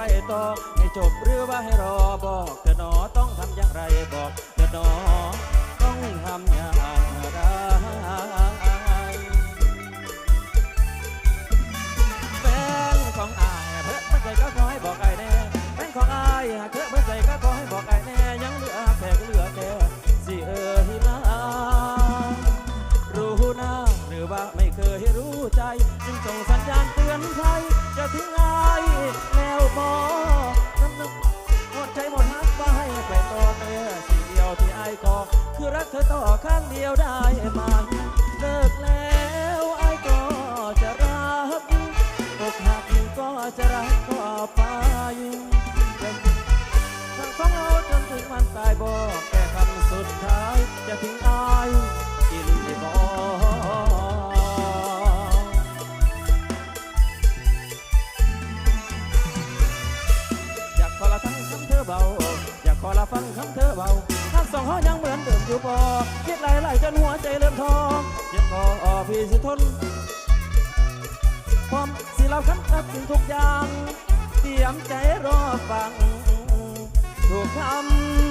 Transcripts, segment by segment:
ไปต่อให้จบหรือว่าให้รอบอกเธอหนอต้องทำอย่างไรบอกเธอหนอต้องทำอย่างไร คือรักเธอต่อข้างเดียวได้ไหมเลิกแล้วอายก็จะรักอกหักก็จะรักต่อไปทั้งของเราจนถึงวัน บอนเดิมอยู่บ่คิดหลายจนหัวใจเริ่มท้อเจ็บก็พี่สิทนความสิเราคันตัดสิ่งทุกอย่าง เตรียมใจรอฟัง ถูกคำ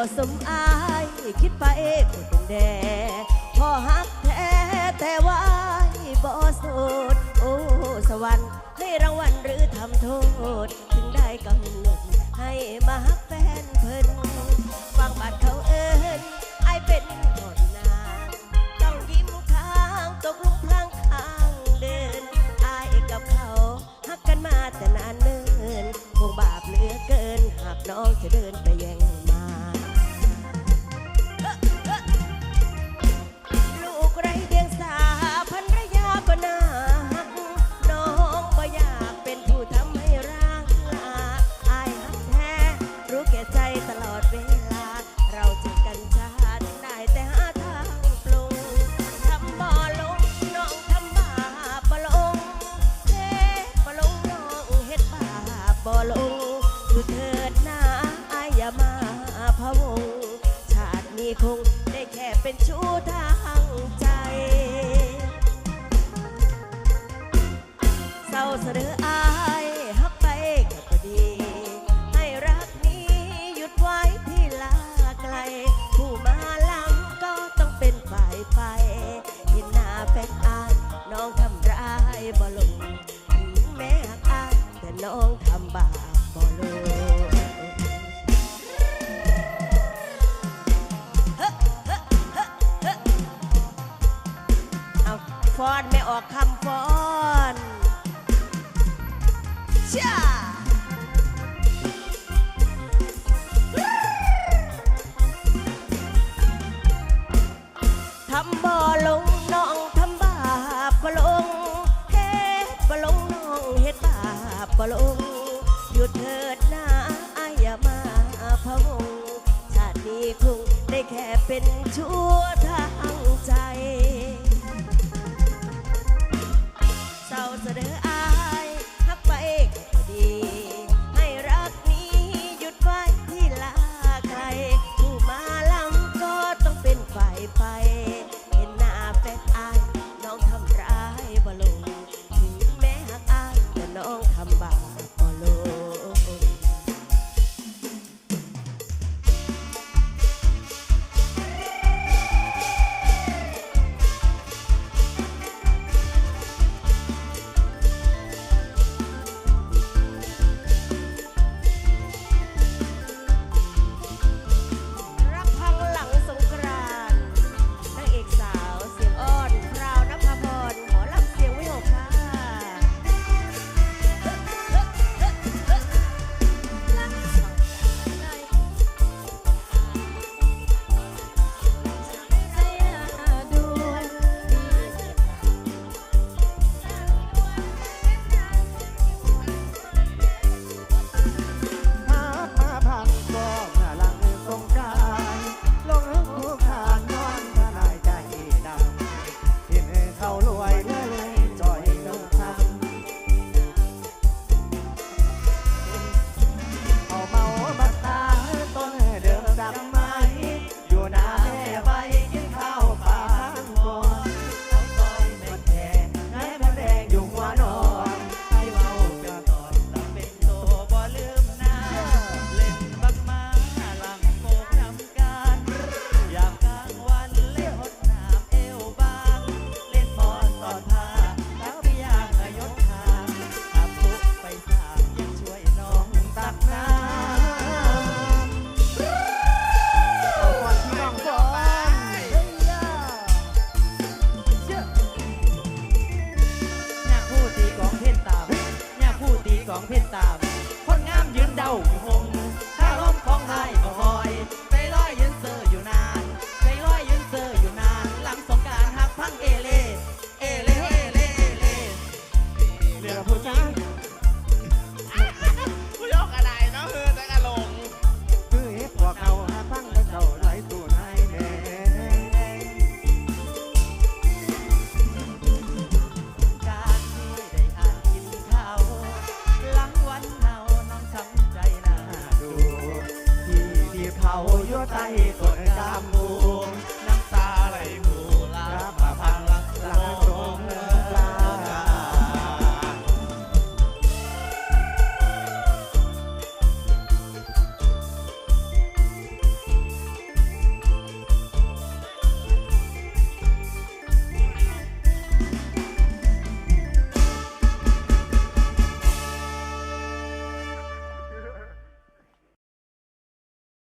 บ่สมอายคิดไปเองเป็นแดพอฮักแท้แต่ว่าบ่โสดโอ้สวรรค์ให้รางวัลหรือทำโทษ ถึงได้กำหนดให้มาฮักแฟนเพิ่นฟังบาดเขาเอิ้นไอายเป็นคนนางต้องยิ้มข้างตกหลุมพลางข้างเดินอายกับเขาฮักกันมาแต่นานเนิ่นคงบาปเหลือเกิน หากน้องจะเดิน เป็นชู้ทางใจ เศร้าเสือ ออกคำฟอนช่าทำบ่ลงน้องทำบาปบ่ลงเฮ็ดบ่ลงน้องเฮ็ดบาปบ่ลงหยุดเถิดนะอายอย่ามาพะวงชาตินี้คงได้แค่เป็นชั่วทางใจ เศ องเพชรตาม คนงามยืนเดาอยู่